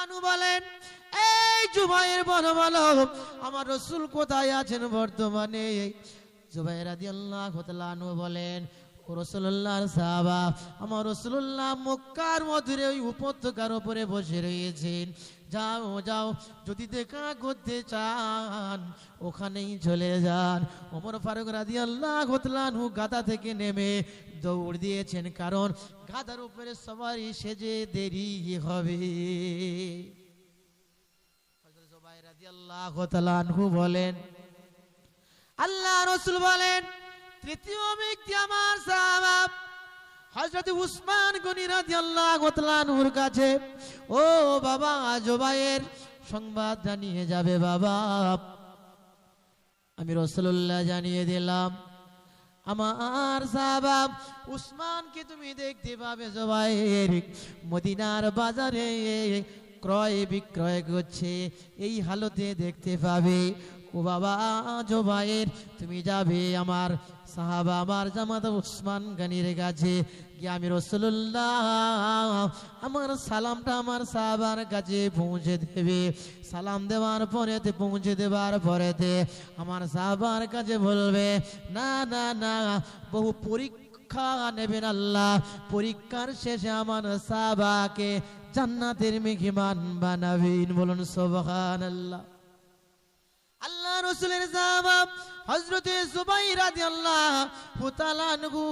তালানু বলেন, এই জুবাইর বলো বলো আমার রসুল কোথায় আছেন বর্তমানে? জুবাইর আদি আল্লাহ তালানু বলেন রসুল্লাহর সাহাবা, আমার রসুল্লাহ মক্কার মধ্যে ওই উপত্যকার ওপরে বসে রয়েছেন। যাও যাও, যদি দেখা করতে চান, ওখানেই চলে যান। ওমর ফারুক রাজি আল্লাহ ঘতলানহু গাদা থেকে নেমে দৌড় দিয়েছেন, কারণ গাদার উপরে সবারই সেজে দেরি হবে। তাআলা বলেন, আল্লাহ রসুল বলেন, তৃতীয় ব্যক্তি আমার সাহাবা হযরত উসমান গনি রাদিয়াল্লাহু তাআলা আনহুর কাছে, ও বাবা জোবাইয়ের সংবাদ জানিয়ে যাবে বাবা। আমি রসুল্লাহ জানিয়ে দিলাম, আমার সাহাবা উসমানকে তুমি দেখতে পাবে জোবাইয়ের মদিনার বাজারে ক্রয় বিক্রয় করছে, এই হালতে দেখতে পাবে। ও বাবা জোবাইয়ের তুমি যাবে আমার সাহাবা, আমার জামাত উসমান গানির কাছে। গিয়ে আমি রসুল্লাহ আমার সালামটা আমার সাহাবার কাছে পৌঁছে দেবে। সালাম দেওয়ার পরেতে, পৌঁছে দেওয়ার পরেতে আমার সাহাবার কাছে বলবে, না না না, বহু পরীক্ষা নেবেন আল্লাহ। পরীক্ষার শেষে আমার সাহাবাকে জান্নাতের মেঘিমান বানাবেন। বলুন আল্লাহ আল্লাহ রসুলের সাহাবা হজরতে তাআলা আনহু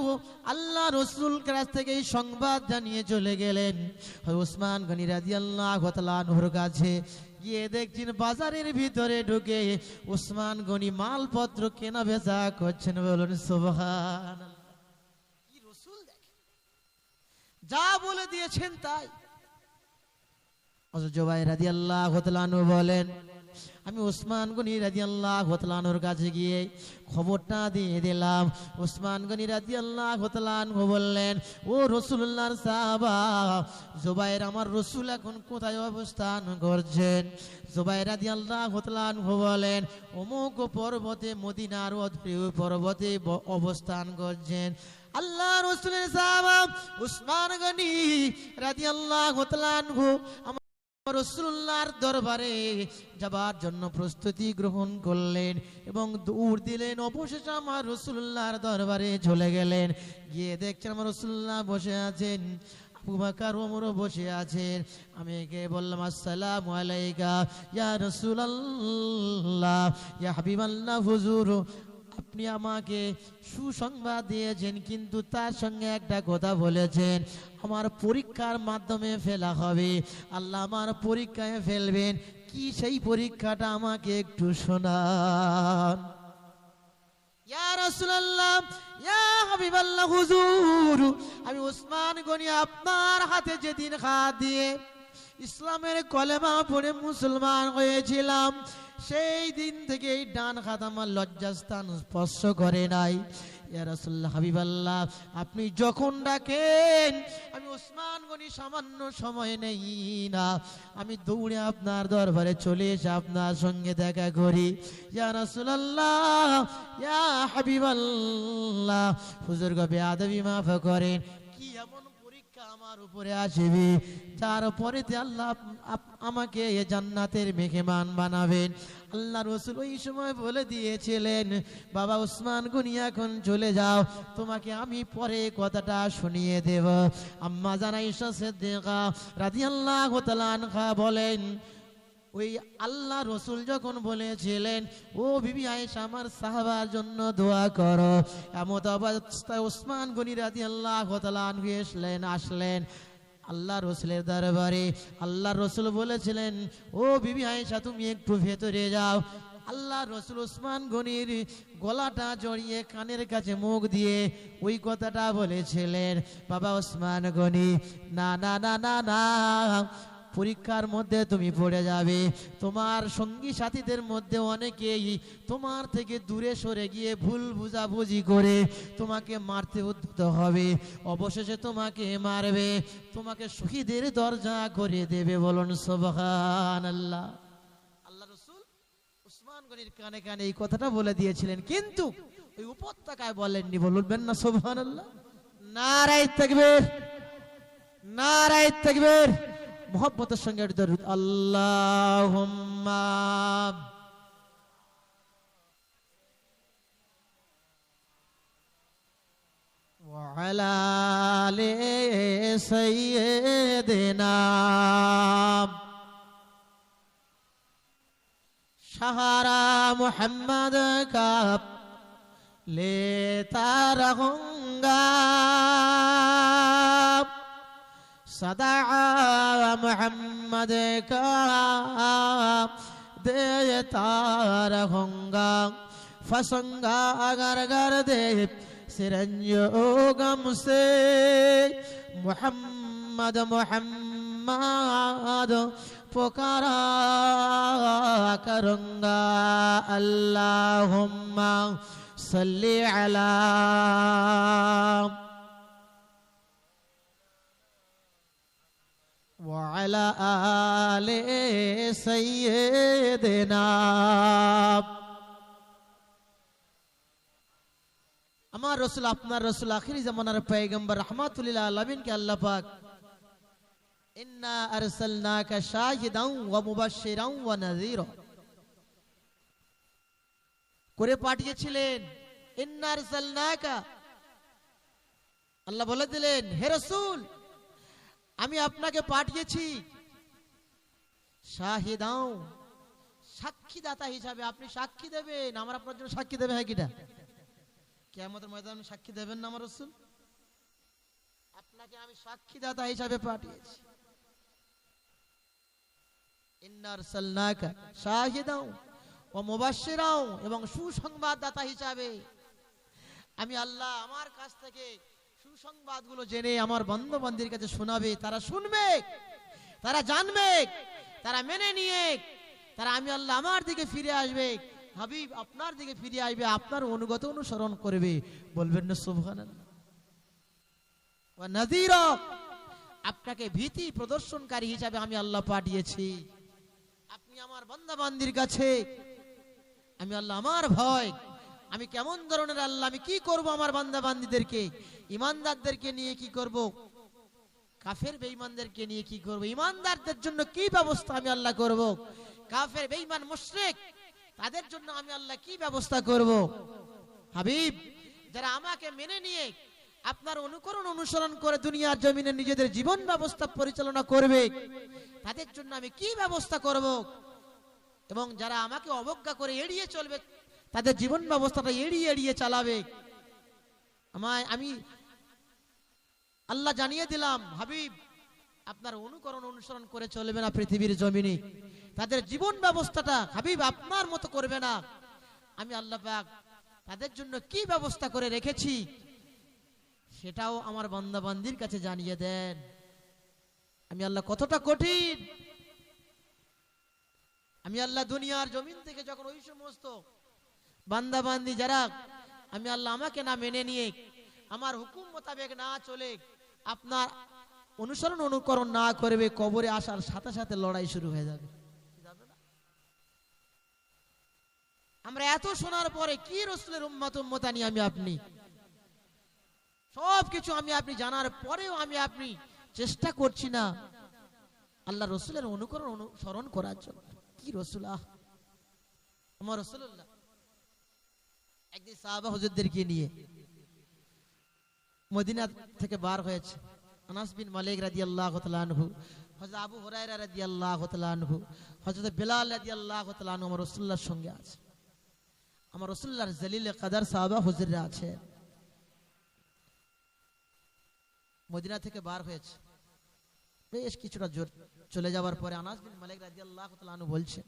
আল্লাহ রসুল কাছ থেকে সংবাদ জানিয়ে চলে গেলেন। গনি রাদিয়াল্লাহু তাআলা আনহুর কাছে গিয়ে দেখছেন বাজারের ভিতরে ঢুকে ওসমান গনি মালপত্র কেনা বেচা করছেন বলুন যা বলে দিয়েছেন তাই। জুবাই রাদিয়াল্লাহু তাআলা বলেন আমি ওসমান গনি রাজি আল্লাহ ঘতলানোর কাছে গিয়ে খবরটা দিয়ে দিলাম। ওসমান গনি রাজি আল্লাহ ঘতলান বললেন, ও রসুল্লাহর সাহাবা, জোবাইর আমার রসুল এখন কোথায় অবস্থান করছেন? জোবাই রাজি আল্লাহ ঘতলান বলেন, অমুক পর্বতে মদিনার অদ্রিয় পর্বতে অবস্থান করছেন। আল্লাহ রসুলের সাহাবা উসমান গনি রাজি আল্লাহ আমার রসুল্লাহর দরবারে যাবার জন্য প্রস্তুতি গ্রহণ করলেন এবং দৌড় দিলেন, অবশেষে আমার রসুল্লাহর দরবারে চলে গেলেন। গিয়ে দেখছেন আমার রসুল্লাহ বসে আছেন বসে আছেন। আমি একে বললাম, আসসালামু আলাইকা, ইয়া রাসূলুল্লাহ, ইয়া হাবিবাল্লাহ, হুজুর আপনি আমাকে সুসংবাদ দিয়েছেন, কিন্তু তার সঙ্গে একটা কথা বলেছেন। আমার পরীক্ষার মাধ্যমে ফেলা হবে। আল্লাহ আমার পরীক্ষায় ফেলবেন। কি সেই পরীক্ষাটা আমাকে একটু শোনান। আমি ওসমান গনি আপনার হাতে যেদিন হাত দিয়ে ইসলামের কলেমা পড়ে মুসলমান হয়েছিলাম। সেই দিন থেকে এই ডান হাত আমার লজ্জাস্থান স্পর্শ করে নাই। ইয়া রাসূলুল্লাহ, হাবিবাল্লাহ, আপনি যখন ডাকেন, আমি ওসমান গনি সামান্য সময় নেই না। আমি দৌড়ে আপনার দরবারে চলে এসে আপনার সঙ্গে দেখা করি। ইয়া রাসূলুল্লাহ, ইয়া হাবিবাল্লাহ, হুজুর গবে আদবি মাফ করেন। আমার উপরে আসবে। আল্লাহ আমাকে জান্নাতের মেহমান বানাবেন। আল্লাহ রসুল ওই সময় বলে দিয়েছিলেন, বাবা উসমান গুনি, এখন চলে যাও। তোমাকে আমি পরে কথাটা শুনিয়ে দেব। আম্মা জানা ঈশা সিদ্দিকা আল্লাহ তাআলা আনহা বলেন ওই আল্লাহ রসুল যখন বলেছিলেন, ও বিবি আয়েশা, আমার সাহাবার জন্য দোয়া করো। এমত অবস্থায় ওসমান গনি রাদি আল্লাহ আসলেন আসলেন আল্লাহ রসুলের দরবারে। আল্লাহ রসুল বলেছিলেন, ও বিবি আয়েশা, তুমি একটু ভেতরে যাও। আল্লাহ রসুল ওসমান গনির গলাটা জড়িয়ে কানের কাছে মুখ দিয়ে ওই কথাটা বলেছিলেন, বাবা ওসমান গনি, না না না না না পরীক্ষার মধ্যে তুমি পড়ে যাবে। তোমার সঙ্গী সাথীদের মধ্যে অনেকেই তোমার থেকে দূরে সরে গিয়ে ভুল বুঝাবুঝি করে তোমাকে মারতে উদ্যত হবে। অবশেষে তোমাকে মারবে। তোমাকে শহীদের দরজা করে দেবে বলুন সোবহান আল্লাহ আল্লাহ রসুল উসমান গনির কানে কানে এই কথাটা বলে দিয়েছিলেন। কিন্তু ওই উপত্যকায় বলেননি বলবেন না সোবহান আল্লাহ নারায় থাকবে নারায় থাকবে মোহব্বতের সঙ্গে একটু দরুদ আল্লাহ وعلى آل سيدنا شهر محمد کا लेता صدع محمد کا دے تار ہنگا فسنگا اگر گر دے سرنجوگم سے محمد محمد پکارا کرنگا اللہم صلی علی وعلى آل سيدنا আমার রসুল আপনার রসুল আখিরি জামানার পয়গম্বর রহমাতুল্লাহ আলমিনকে আল্লাহ পাক ইন্না আরসালনাকা শাহিদান ওয়া মুবাশশিরান ওয়া নাযীরা করে পাঠিয়েছিলেন ইন্না আরসালনাকা আল্লাহ বলে দিলেন হে রসুল আমি আপনাকে পাঠিয়েছি। শাহিদাও সাক্ষীদাতা হিসাবে আপনি সাক্ষী দেবেন। আমার আপনার জন্য সাক্ষী দেবে হ্যাঁ কিটা কেমতের ময়দানে সাক্ষী দেবেন না আমার রসুল? আপনাকে আমি সাক্ষীদাতা হিসাবে পাঠিয়েছি। এবং সুসংবাদদাতা হিসাবে আমি আল্লাহ আমার কাছ থেকে সুসংবাদগুলো জেনে আমার বন্ধু কাছে শোনাবে, তারা শুনবে, তারা জানবে, তারা মেনে নিয়ে, তারা আমি আল্লাহ আমার দিকে ফিরে আসবে, হাবিব আপনার দিকে ফিরে আসবে, আপনার অনুগত অনুসরণ করবে। বলবেন না ওয়া আপনাকে ভীতি প্রদর্শনকারী হিসাবে আমি আল্লাহ পাঠিয়েছি। আপনি আমার বান্দাবান্দির কাছে, আমি আল্লাহ আমার ভয় আমি কেমন ধরনের আল্লাহ, আমি কি করব আমার বান্দা বান্দিদেরকে ইমানদারদেরকে নিয়ে কি করব? কাফের বেঈমানদেরকে নিয়ে কি করব? ইমানদারদের জন্য কি ব্যবস্থা আমি আল্লাহ করব? কাফের বেঈমান মুশরিক, তাদের জন্য আমি আল্লাহ কি ব্যবস্থা করব? হাবিব, যারা আমাকে মেনে নিয়ে আপনার অনুকরণ অনুসরণ করে দুনিয়ার জমিনে নিজেদের জীবন ব্যবস্থা পরিচালনা করবে, তাদের জন্য আমি কি ব্যবস্থা করব? এবং যারা আমাকে অবজ্ঞা করে এড়িয়ে চলবে তাদের জীবন ব্যবস্থাটা এড়িয়ে এড়িয়ে চালাবে। আমায়, আমি আল্লাহ জানিয়ে দিলাম, হাবিব, আপনার অনুকরণ অনুসরণ করে চলবে না পৃথিবীর জমিনে। তাদের জীবন ব্যবস্থাটা হাবিব আপনার মতো করবে না। আমি আল্লাহ তাদের জন্য কি ব্যবস্থা করে রেখেছি, সেটাও আমার বান্দাবান্দির কাছে জানিয়ে দেন। আমি আল্লাহ কতটা কঠিন। আমি আল্লাহ দুনিয়ার জমিন থেকে যখন ওই সমস্ত বান্দাবান্দি যারা, আমি আল্লাহ আমাকে না মেনে নিয়ে, আমার হুকুম মোতাবেক না চলে, আপনার অনুসরণ অনুকরণ না করবে, কবরে আসার সাথে সাথে লড়াই শুরু হয়ে যাবে। আমরা এত শোনার পরে কি রসুলের উম্মত উম্মতা নিয়ে আমি আপনি? সব কিছু আমি আপনি জানার পরেও আমি আপনি চেষ্টা করছি না। আল্লাহ রসুলের অনুকরণ অনুসরণ করার জন্য। কি রসুল, আহ! আমার রসুল্লাহ বেশ কিছুটা চলে পরে বলছে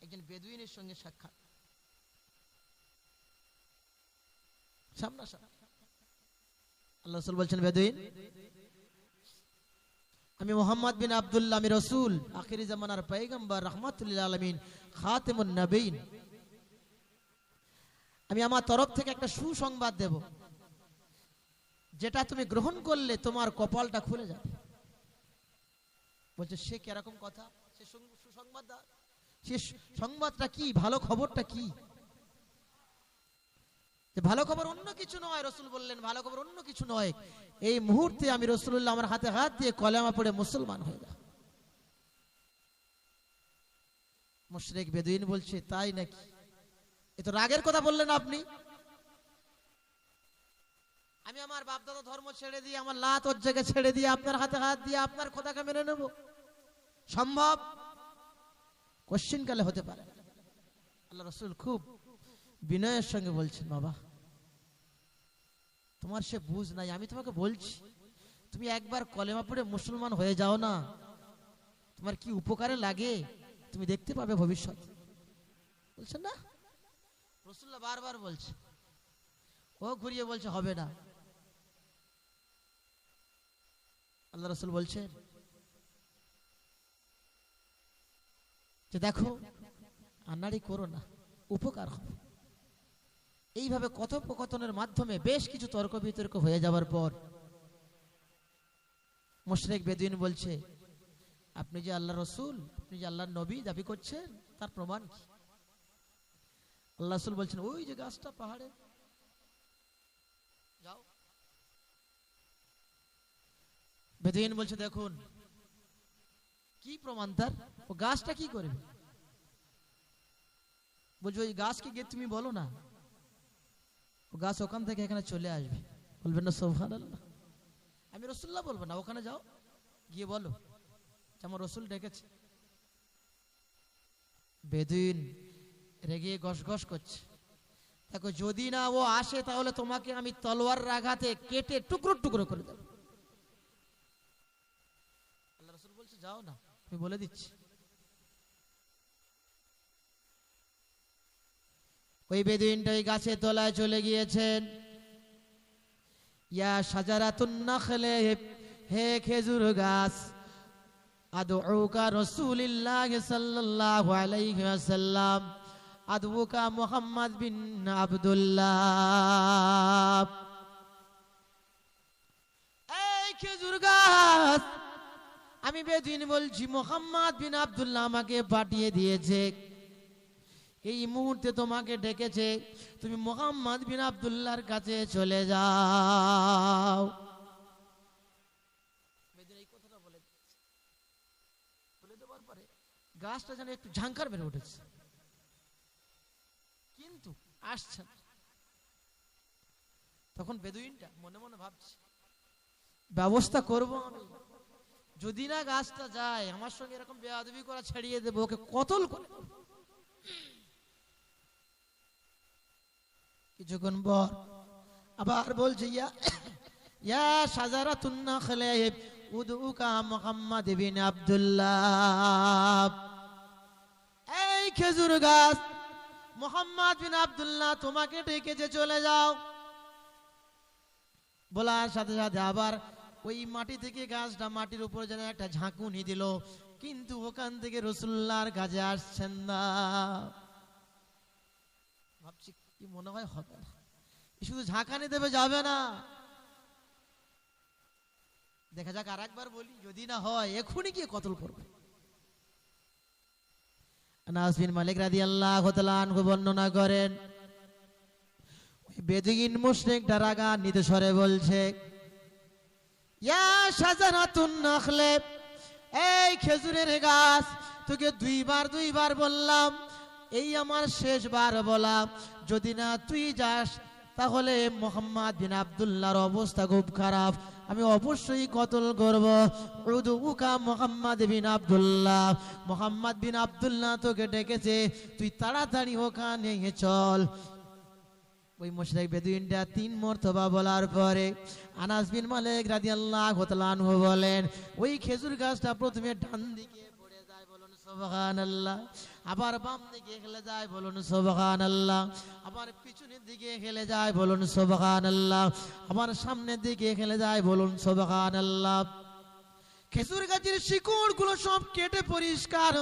একজন সঙ্গে সাক্ষাৎ। সামনা আল্লাহ রসুল বলছেন, বেদুইন, আমি মোহাম্মদ বিন আব্দুল্লাহ, আমি রসুল, আখিরি জামানার পৈগম্বর রহমাতুল্লাহ আলমিন, খাতেমুন নবীন। আমি আমার তরফ থেকে একটা সুসংবাদ দেব, যেটা তুমি গ্রহণ করলে তোমার কপালটা খুলে যাবে। বলছে, সে কীরকম কথা? সে সুসংবাদ সে সংবাদটা কি? ভালো খবরটা কি? ভালো খবর অন্য কিছু নয়, রসুল বললেন, ভালো খবর অন্য কিছু নয়। এই মুহূর্তে আমি রসুল্লাহ আমার হাতে হাত দিয়ে কলেমা পড়ে মুসলমান হয়ে গেল মুশরেক বেদুইন বলছে, তাই নাকি? এ তো রাগের কথা বললেন আপনি। আমি আমার বাপদাদা ধর্ম ছেড়ে দিয়ে, আমার লাত ওর জায়গায় ছেড়ে দিয়ে, আপনার হাতে হাত দিয়ে আপনার কথাকে মেনে নেব। সম্ভব? কোশ্চিনকালে হতে পারে। আল্লাহ রসুল খুব বিনয়ের সঙ্গে বলছেন, বাবা, তোমার সে বুঝ নাই। আমি তোমাকে বলছি, তুমি একবার কলেমা পড়ে মুসলমান হয়ে যাও না। তোমার কি উপকারে লাগে? তুমি দেখতে পাবে ভবিষ্যৎ। বলছেন না। রসুল্লাহ বারবার বলছে, ও ঘুরিয়ে বলছে, হবে না। আল্লাহ রসুল বলছেন যে দেখো আন্নাড়ি করো না, উপকার হবে। এইভাবে কথোপকথনের মাধ্যমে বেশ কিছু তর্ক বিতর্ক হয়ে যাওয়ার পর মুশরেক বেদিন বলছে, আপনি যে আল্লাহ রসুল, আপনি যে আল্লাহর নবী দাবি করছেন, তার প্রমাণ কি? আল্লাহ রসুল বলছেন, ওই যে গাছটা পাহাড়ে। যাও। বেদিন বলছে, দেখুন, কি প্রমাণ তার? ও গাছটা কি করবে? বলছো, ওই গাছকে গিয়ে তুমি বলো না। গাছ ওখান থেকে এখানে চলে আসবে। বলবেন না সোহান আমি রসুল্লাহ বলব না, ওখানে যাও, গিয়ে বলো যেমন রসুল ডেকেছে। বেদিন রেগে গস গস করছে। দেখো, যদি না ও আসে, তাহলে তোমাকে আমি তলোয়ার রাগাতে কেটে টুকরো টুকরো করে দেবো। আল্লাহ রসুল বলছে, যাও না, আমি বলে দিচ্ছি। ওই বেদুইনটা ওই গাছের তলায় চলে গিয়েছেন। ইয়া সাজারাতুন নাখলে হে খেজুর গাছ রাসূলিল্লাহ বিন আব্দুল্লাহ। এই খেজুর গাছ, আমি বেদিন বলছি, মোহাম্মদ বিন আব্দুল্লাহ আমাকে পাঠিয়ে দিয়েছে। এই মুহূর্তে তোমাকে ডেকেছে, তুমি মোহাম্মদ বিন আব্দুল্লাহর কাছে চলে যাও। গাছটা যেন একটু ঝাঙ্কার বেড়ে উঠেছে। কিন্তু আসছে। তখন বেদুইনটা মনে মনে ভাবছে, ব্যবস্থা করব আমি। যদি না গাছটা যায়, আমার সঙ্গে এরকম বেয়াদবি করা ছাড়িয়ে দেবো, ওকে কতল করে দেবো। কিছুক্ষণ পর আবার বলছে, ইয়া ইয়া মুহাম্মদ বিন আব্দুল্লাহ। এই খেজুর গাছ বিন আব্দুল্লাহ তোমাকে চলে যাও। বলার সাথে সাথে আবার ওই মাটি থেকে গাছটা মাটির উপর যেন একটা ঝাঁকুনি দিল, কিন্তু ওখান থেকে রসুল্লাহর কাছে আসছেন না। ভাবছি কি মনে হয় হবে না শুধু ঝাঁকানি দেবে যাবে না। দেখা যাক আর একবার বলি, যদি না হয় এখনই গিয়ে কতল করবে। আনাস বিন মালিক তাআলা আনহু বর্ণনা করেন ডারাগা নিতে স্বরে বলছে এই খেজুরের গাছ, তোকে দুইবার দুইবার বললাম এই আমার শেষবার বলা, যদি না তুই যাস, তাহলে মোহাম্মদ বিন আব্দুল্লাহর অবস্থা খুব খারাপ। আমি অবশ্যই কতল করব। উকা মোহাম্মদ বিন আব্দুল্লাহ। মোহাম্মদ বিন আব্দুল্লাহ তোকে ডেকেছে, তুই তাড়াতাড়ি ওখানে চল। ওই মুশরিক বেদুইনটা তিন মর্তবা বলার পরে আনাস বিন মালিক রাদিয়াল্লাহু তাআলা বলেন, ওই খেজুর গাছটা প্রথমে ডান দিকে যায় আবার বাম দিকে খেলে যায়, বলুন সুবহানাল্লাহ। আবার পিছনের দিকে খেলে যায়, বলুন সুবহানাল্লাহ। আবার সামনের দিকে খেলে যায়, বলুন সুবহানাল্লাহ। খেজুর গাছের শিকড়গুলো সব কেটে পরিষ্কার।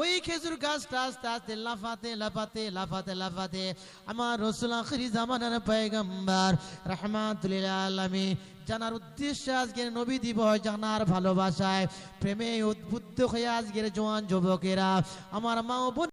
ওই খেজুর গাছটা আস্তে আস্তে লাফাতে লাফাতে লাফাতে লাফাতে আমার রসুল আখরি জামানার পয়গম্বর রহমাতুল্লাহ আলমী জানার উদ্দেশ্যে আজকের নবী দিবস জানার ভালোবাসায় প্রেমে উদ্বুদ্ধ হয়ে আজকের জোয়ান যুবকেরা, আমার মা বোন